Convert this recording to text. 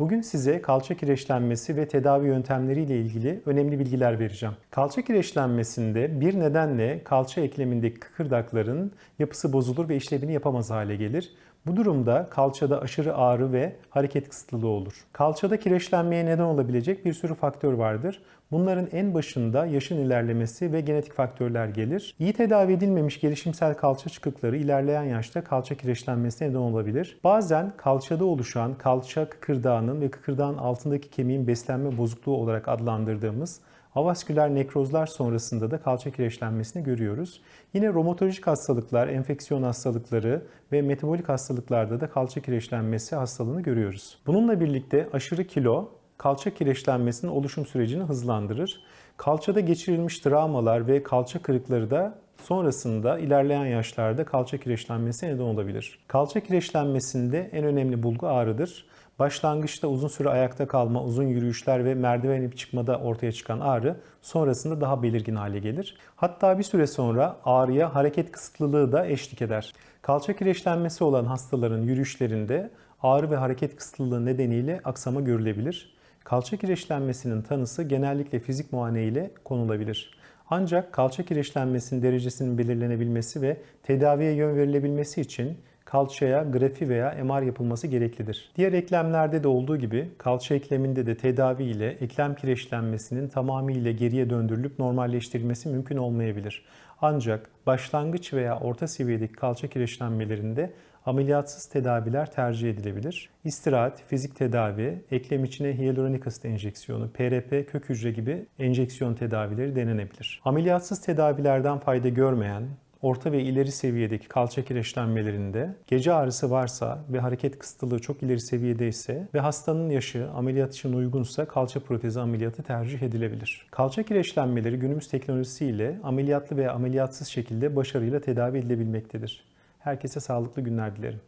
Bugün size kalça kireçlenmesi ve tedavi yöntemleriyle ilgili önemli bilgiler vereceğim. Kalça kireçlenmesinde bir nedenle kalça eklemindeki kıkırdakların yapısı bozulur ve işlevini yapamaz hale gelir. Bu durumda kalçada aşırı ağrı ve hareket kısıtlılığı olur. Kalçada kireçlenmeye neden olabilecek bir sürü faktör vardır. Bunların en başında yaşın ilerlemesi ve genetik faktörler gelir. İyi tedavi edilmemiş gelişimsel kalça çıkıkları ilerleyen yaşta kalça kireçlenmesine neden olabilir. Bazen kalçada oluşan kalça kıkırdağının ve kıkırdağın altındaki kemiğin beslenme bozukluğu olarak adlandırdığımız Avasküler nekrozlar sonrasında da kalça kireçlenmesini görüyoruz. Yine romatolojik hastalıklar, enfeksiyon hastalıkları ve metabolik hastalıklarda da kalça kireçlenmesi hastalığını görüyoruz. Bununla birlikte aşırı kilo kalça kireçlenmesinin oluşum sürecini hızlandırır. Kalçada geçirilmiş travmalar ve kalça kırıkları da sonrasında ilerleyen yaşlarda kalça kireçlenmesine neden olabilir. Kalça kireçlenmesinde en önemli bulgu ağrıdır. Başlangıçta uzun süre ayakta kalma, uzun yürüyüşler ve merdiven inip çıkmada ortaya çıkan ağrı sonrasında daha belirgin hale gelir. Hatta bir süre sonra ağrıya hareket kısıtlılığı da eşlik eder. Kalça kireçlenmesi olan hastaların yürüyüşlerinde ağrı ve hareket kısıtlılığı nedeniyle aksama görülebilir. Kalça kireçlenmesinin tanısı genellikle fizik muayene ile konulabilir. Ancak kalça kireçlenmesinin derecesinin belirlenebilmesi ve tedaviye yön verilebilmesi için kalçaya grafi veya MR yapılması gereklidir. Diğer eklemlerde de olduğu gibi kalça ekleminde de tedavi ile eklem kireçlenmesinin tamamıyla geriye döndürülüp normalleştirilmesi mümkün olmayabilir. Ancak başlangıç veya orta seviyedeki kalça kireçlenmelerinde ameliyatsız tedaviler tercih edilebilir. İstirahat, fizik tedavi, eklem içine hyaluronik asit enjeksiyonu, PRP, kök hücre gibi enjeksiyon tedavileri denenebilir. Ameliyatsız tedavilerden fayda görmeyen, orta ve ileri seviyedeki kalça kireçlenmelerinde gece ağrısı varsa ve hareket kısıtlılığı çok ileri seviyede ise ve hastanın yaşı ameliyat için uygunsa kalça protezi ameliyatı tercih edilebilir. Kalça kireçlenmeleri günümüz teknolojisiyle ameliyatlı veya ameliyatsız şekilde başarıyla tedavi edilebilmektedir. Herkese sağlıklı günler dilerim.